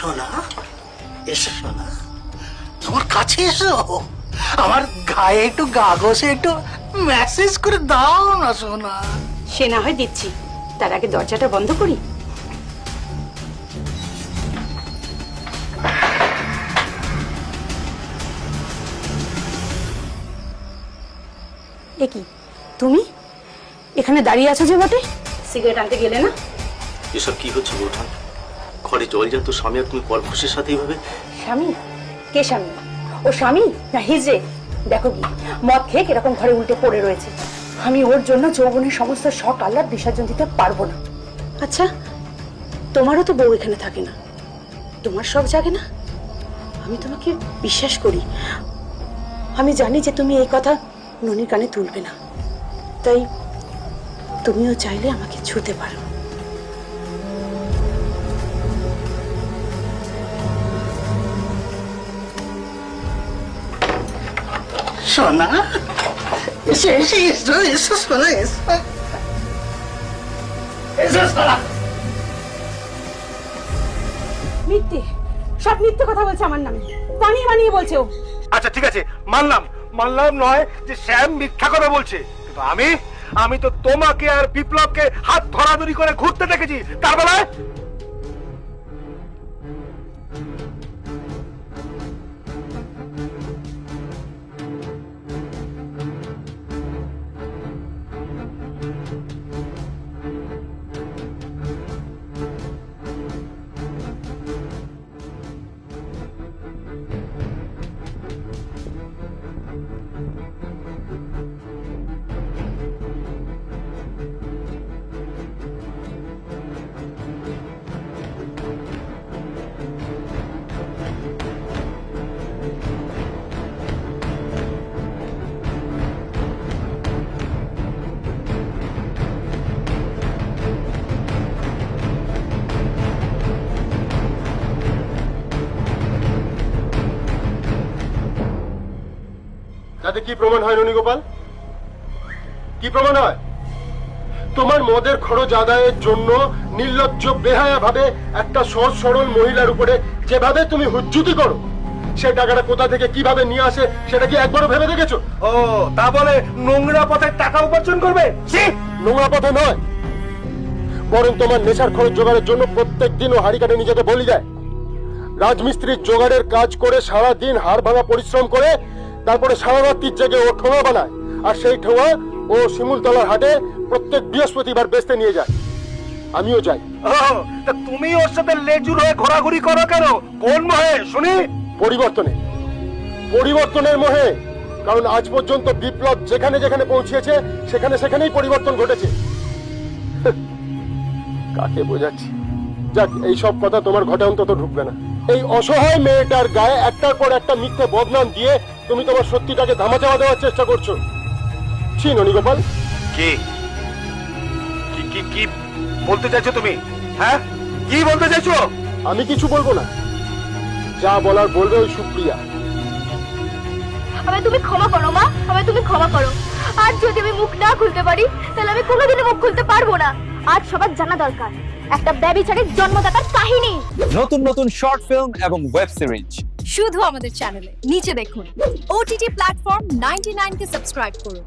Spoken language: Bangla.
সোনা এসো সোনা তোমার কাছে এসো। আমার গায়ে একটু গাগসে একটু মেসেজ করে দাও না সোনা সে না হয় দিচ্ছি। তার আগে দরজাটা বন্ধ করি। এ কি তুমি? এখানে দাঁড়িয়ে আছো যে বটে? সিগারেট আনতে গেলে না? এসব কি হচ্ছে বৌঠান? ঘরে জল যাত স্বামী আর তুমি পরপুষের সাথে এইভাবে? স্বামী? কে স্বামী? ও স্বামী না হিজড়ে? দেখো কি মদ খেয়ে কীরকম ঘরে উল্টে পড়ে রয়েছে। আমি ওর জন্য যৌবনের সমস্ত শখ আহ্লাদ বিসর্জন দিতে পারব না। আচ্ছা তোমারও তো বউ এখানে থাকে না। তোমার সব জাগে না? আমি তোমাকে বিশ্বাস করি। আমি জানি যে তুমি এই কথা ননির কানে তুলবে না। তাই তুমিও চাইলে আমাকে ছুতে পারো। সোনা এসো এসো এসো এসো সোনা এসো এসো সোনা মিথ্যে। সব মিথ্যে কথা বলছে আমার নামে। বানিয়ে বানিয়ে বলছে ও। আচ্ছা ঠিক আছে মানলাম। মানলাম নয় যে শ্যাম মিথ্যা কথা বলছে। কিন্তু আমি আমি তো তোমাকে আর বিপ্লবকে হাত ধরাধরি করে ঘুরতে দেখেছি। তার বেলায় তাতে কি প্রমাণ হয় ননী গোপাল কি প্রমাণ হয়? তোমার মদের খরচ আদায়ের জন্য নির্লজ্জ বেহায়া ভাবে একটা সৎ সরল মহিলার উপরে যেভাবে তুমি হুজ্জুতি করো সে টাকাটা কোথা থেকে কীভাবে নিয়ে আসে সেটা কি একবারও ভেবে দেখেছ? ও তা বলে নোংরা পথে টাকা উপার্জন করবে! নোংরা পথে নয়। বরং তোমার নেশার খরচ জোগাড়ের জন্য প্রত্যেক দিন ও হাড়ি কাটে নিজেকে বলি দেয়। রাজমিস্ত্রির জোগাড়ের কাজ করে সারা দিন হাড় ভাঙা পরিশ্রম করে তারপরে সারা রাত্রির জেগে ও ঠোঙা বানায়। আর সেই ঠোঙা ও শিমুলতলার হাটে প্রত্যেক বৃহস্পতিবার বেচতে নিয়ে যায়। আমিও যাই। তা তুমি ওর সাথে লেজুর হয়ে ঘোরাঘুরি করো কেন? কোন মহে? শুনি। পরিবর্তনে। পরিবর্তনের মোহে। কারণ আজ পর্যন্ত বিপ্লব যেখানে যেখানে পৌঁছেছে সেখানে সেখানেই পরিবর্তন ঘটেছে। কাকে বোঝাচ্ছি? যাক এই সব কথা তোমার ঘটে অন্তত ঢুকবে না। এই অসহায় মেয়েটার গায়ে একটার পর একটা মিথ্যে বদনাম দিয়ে তুমি তোমার সত্যিটাকে ধামাচাপা দেওয়ার চেষ্টা করছ। ছি ননী গোপাল কি? কি কি কি বলতে চাইছো তুমি? হ্যাঁ? কি বলতে চাইছো? আমি কিছু বলব না। যা বলার বলবে ওই সুপ্রিয়া। আমায় তুমি ক্ষমা করো মা। আমায় তুমি ক্ষমা করো। আর যদি আমি মুখ না খুলতে পারি তাহলে আমি কোনোদিনও মুখ খুলতে পারব না। আজ সবার জানা দরকার। একটা ব্যবিচারের জন্মদাতার কাহিনী। নতুন নতুন শর্ট ফিল্ম এবং ওয়েব সিরিজ শুধু আমাদের চ্যানেলে নিচে দেখুন। ওটিটি প্ল্যাটফর্ম নাইনটি নাইনকে সাবস্ক্রাইব করুন।